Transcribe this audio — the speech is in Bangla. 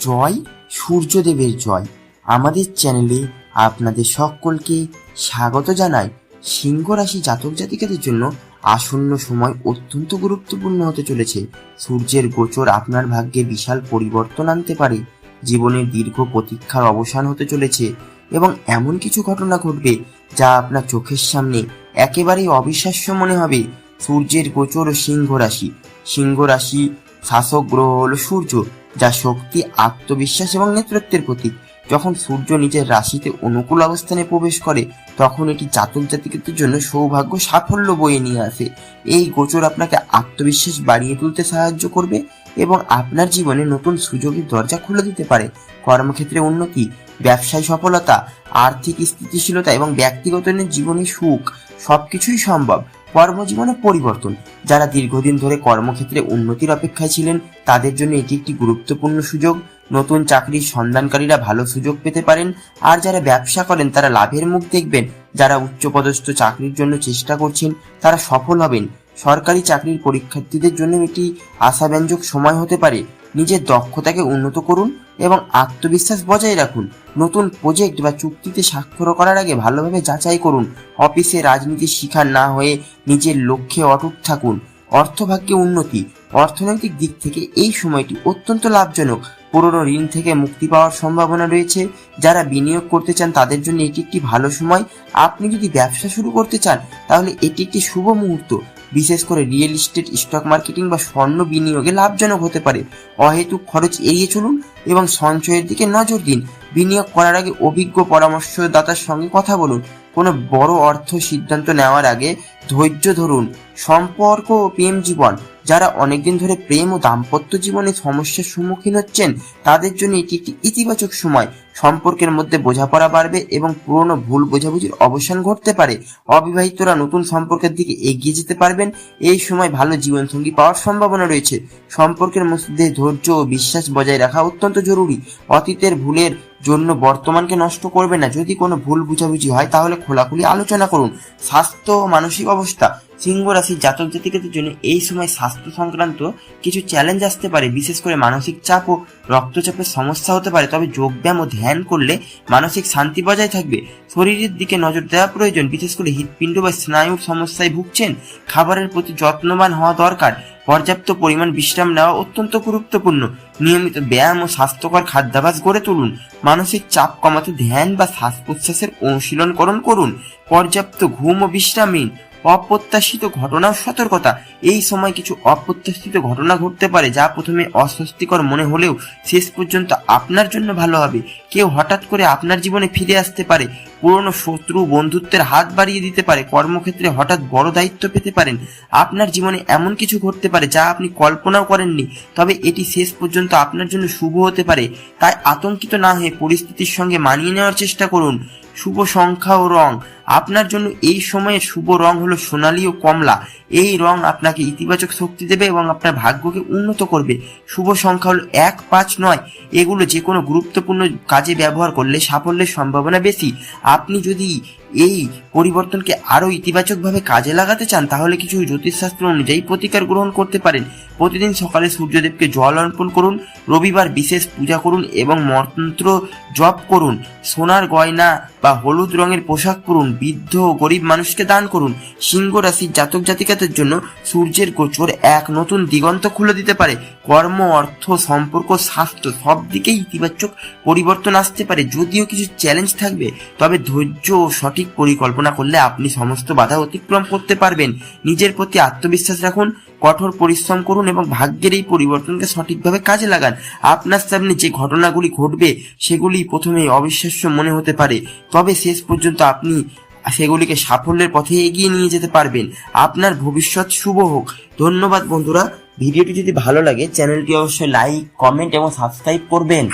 জয়, সূর্যদেবের জয়। আমাদের চ্যানেলে আপনাদের সকলকে স্বাগত জানাই সিংহ রাশি জাতক জাতিকাদের জন্য আসন্ন সময় অত্যন্ত গুরুত্বপূর্ণ হতে চলেছে। সূর্যের গোচর আপনার ভাগ্যে বিশাল পরিবর্তন আনতে পারে। জীবনের দীর্ঘ প্রতীক্ষার অবসান হতে চলেছে এবং এমন কিছু ঘটনা ঘটবে যা আপনার চোখের সামনে একেবারেই অবিশ্বাস্য মনে হবে। সূর্যের গোচর ও সিংহ রাশি সিংহ রাশি শাসক গ্রহ হল সূর্য। যা শক্তি, আত্মবিশ্বাস এবং নেতৃত্বের প্রতীক। যখন সূর্য নিজের রাশিতে অনুকূল অবস্থানে প্রবেশ করে, তখন এটি জাতক জাতিকদের জন্য সৌভাগ্য সাফল্য বয়ে নিয়ে আসে। এই গোচর আপনাকে আত্মবিশ্বাস বাড়িয়ে তুলতে সাহায্য করবে এবং আপনার জীবনে নতুন সুযোগের দরজা খুলে দিতে পারে। কর্মক্ষেত্রে উন্নতি, ব্যবসায় সফলতা, আর্থিক স্থিতিশীলতা এবং ব্যক্তিগত জীবনে সুখ, সবকিছুই সম্ভব। কর্মজীবনে পরিবর্তন। যারা দীর্ঘদিন ধরে কর্মক্ষেত্রে উন্নতির অপেক্ষায় ছিলেন, তাদের জন্য এটি একটি গুরুত্বপূর্ণ সুযোগ। নতুন চাকরির সন্ধানকারীরা ভালো সুযোগ পেতে পারেন, আর যারা ব্যবসা করেন, তারা লাভের মুখ দেখবেন। যারা উচ্চপদস্থ চাকরির জন্য চেষ্টা করছেন, তারা সফল হবেন। সরকারি চাকরির পরীক্ষার্থীদের জন্য এটি আশাব্যঞ্জক সময় হতে পারে। নিজের দক্ষতাকে উন্নত করুন এবং আত্মবিশ্বাস বজায় রাখুন। নতুন প্রজেক্ট বা চুক্তিতে স্বাক্ষর করার আগে ভালোভাবে যাচাই করুন। অফিসে রাজনীতির শিকার না হয়ে নিজের লক্ষ্যে অটুট থাকুন। অর্থভাগ্যে উন্নতি। অর্থনৈতিক দিক থেকে এই সময়টি অত্যন্ত লাভজনক। পুরনো ঋণ থেকে মুক্তি পাওয়ার সম্ভাবনা রয়েছে। যারা বিনিয়োগ করতে চান, তাদের জন্য এটি একটি ভালো সময়। আপনি যদি ব্যবসা শুরু করতে চান, তাহলে এটি একটি শুভ মুহূর্ত। বিশেষ করে রিয়েল ইস্টেট স্টক মার্কেটিং বা স্বর্ণ বিনিয়োগে লাভজনক হতে পারে। অহেতুক খরচ এড়িয়ে চলুন এবং সঞ্চয়ের দিকে নজর দিন। বিনিয়োগ করার আগে অভিজ্ঞ পরামর্শদাতার সঙ্গে কথা বলুন। কোনো বড় অর্থ সিদ্ধান্ত নেওয়ার আগে ধৈর্য ধরুন। সম্পর্ক ও প্রেম জীবন যারা অনেকদিন ধরে প্রেম ও দাম্পত্য জীবনে সমস্যার সম্মুখীন হচ্ছেন, তাদের জন্য এটি একটি ইতিবাচক সময়। সম্পর্কের মধ্যে বোঝাপড়া বাড়বে এবং পুরনো ভুল বোঝাবুঝির অবসান ঘটতে পারে। অবিবাহিতরা নতুন সম্পর্কের দিকে এগিয়ে যেতে পারবেন। এই সময় ভালো জীবনসঙ্গী পাওয়ার সম্ভাবনা রয়েছে। সম্পর্কের মধ্যে ধৈর্য ও বিশ্বাস বজায় রাখা অত্যন্ত জরুরি। অতীতের ভুলের জন্য বর্তমানকে নষ্ট করবে না। যদি কোনো ভুল বুঝাবুঝি হয়, তাহলে খোলাখুলি আলোচনা করুন। স্বাস্থ্য ও মানসিক অবস্থা। সিংহ রাশির জাতক জাতিকাদের জন্য এই সময় স্বাস্থ্য সংক্রান্ত কিছু চ্যালেঞ্জ আসতে পারে, বিশেষ করে মানসিক চাপ ও রক্তচাপের সমস্যা হতে পারে। তবে যোগব্যায়াম ও ধ্যান করলে মানসিক শান্তি বজায় থাকবে। শরীরের দিকে নজর দেওয়া প্রয়োজন, বিশেষ করে হৃৎপিণ্ড বা স্নায়ুর সমস্যায় ভুগছেন। খাবারের প্রতি যত্নবান হওয়া দরকার। পর্যাপ্ত পরিমাণ বিশ্রাম নেওয়া অত্যন্ত গুরুত্বপূর্ণ। নিয়মিত ব্যায়াম ও স্বাস্থ্যকর খাদ্যাভ্যাস গড়ে তুলুন। মানসিক চাপ কমাতে ধ্যান বা শ্বাস প্রশ্বাসের অনুশীলনকরণ করুন। পর্যাপ্ত ঘুম ও বিশ্রাম নিন। অপ্রত্যাশিত ঘটনা সতর্কতা। এই সময় কিছু অপ্রত্যাশিত ঘটনা ঘটতে পারে যা প্রথমে অস্বস্তিকর মনে হলেও শেষ পর্যন্ত আপনার জন্য ভালো হবে। কেউ হঠাৎ করে আপনার জীবনে ফিরে আসতে পারে, পুরনো শত্রু বন্ধুত্বের হাত বাড়িয়ে দিতে পারে, কর্মক্ষেত্রে হঠাৎ বড় দায়িত্ব পেতে পারেন। আপনার জীবনে এমন কিছু ঘটতে পারে যা আপনি কল্পনাও করেননি, তবে এটি শেষ পর্যন্ত আপনার জন্য শুভ হতে পারে। তাই আতঙ্কিত না হয়ে পরিস্থিতির সঙ্গে মানিয়ে নেওয়ার চেষ্টা করুন। শুভ সংখ্যা ও রং। আপনার জন্য এই সময়ে শুভ রং হলো সোনালী ও কমলা। এই রং আপনাকে ইতিবাচক শক্তি দেবে এবং আপনার ভাগ্যকে উন্নত করবে। শুভ সংখ্যা হলো এক পাঁচ নয়। এগুলো যে কোনো গুরুত্বপূর্ণ কাজে ব্যবহার করলে সাফল্যের সম্ভাবনা বেশি। আপনি যদি এই পরিবর্তনকে আরও ইতিবাচকভাবে কাজে লাগাতে চান, তাহলে কিছু জ্যোতিষশাস্ত্র অনুযায়ী প্রতিকার গ্রহণ করতে পারেন। প্রতিদিন সকালে সূর্যদেবকে জল অর্পণ করুন, রবিবার বিশেষ পূজা করুন এবং মন্ত্র জপ করুন, সোনার গয়না বা হলুদ রঙের পোশাক পরুন, বৃদ্ধ ও গরিব মানুষকে দান করুন। সিংহ রাশির জাতক জাতিকাদের জন্য সূর্যের গোচর এক নতুন দিগন্ত খুলে দিতে পারে। কর্ম, অর্থ, সম্পর্ক, স্বাস্থ্য সব দিকেই ইতিবাচক পরিবর্তন আসতে পারে। যদিও কিছু চ্যালেঞ্জ থাকবে, তবে ধৈর্য ও সঠিক পরিকল্পনা করলে আপনি সমস্ত বাধা অতিক্রম করতে পারবেন। নিজের প্রতি আত্মবিশ্বাস রাখুন, কঠোর পরিশ্রম করুন এবং ভাগ্যের এই পরিবর্তনকে সঠিকভাবে কাজে লাগান। আপনার সামনে যে ঘটনাগুলি ঘটবে সেগুলি প্রথমে অবিশ্বাস্য মনে হতে পারে। তবে শেষ পর্যন্ত আপনি সেগুলিকে সাফল্যের পথে এগিয়ে নিয়ে যেতে পারবেন। আপনার ভবিষ্যৎ শুভ হোক। ধন্যবাদ বন্ধুরা। ভিডিওটি যদি ভালো লাগে, চ্যানেলটি অবশ্যই লাইক, কমেন্ট এবং সাবস্ক্রাইব করবেন।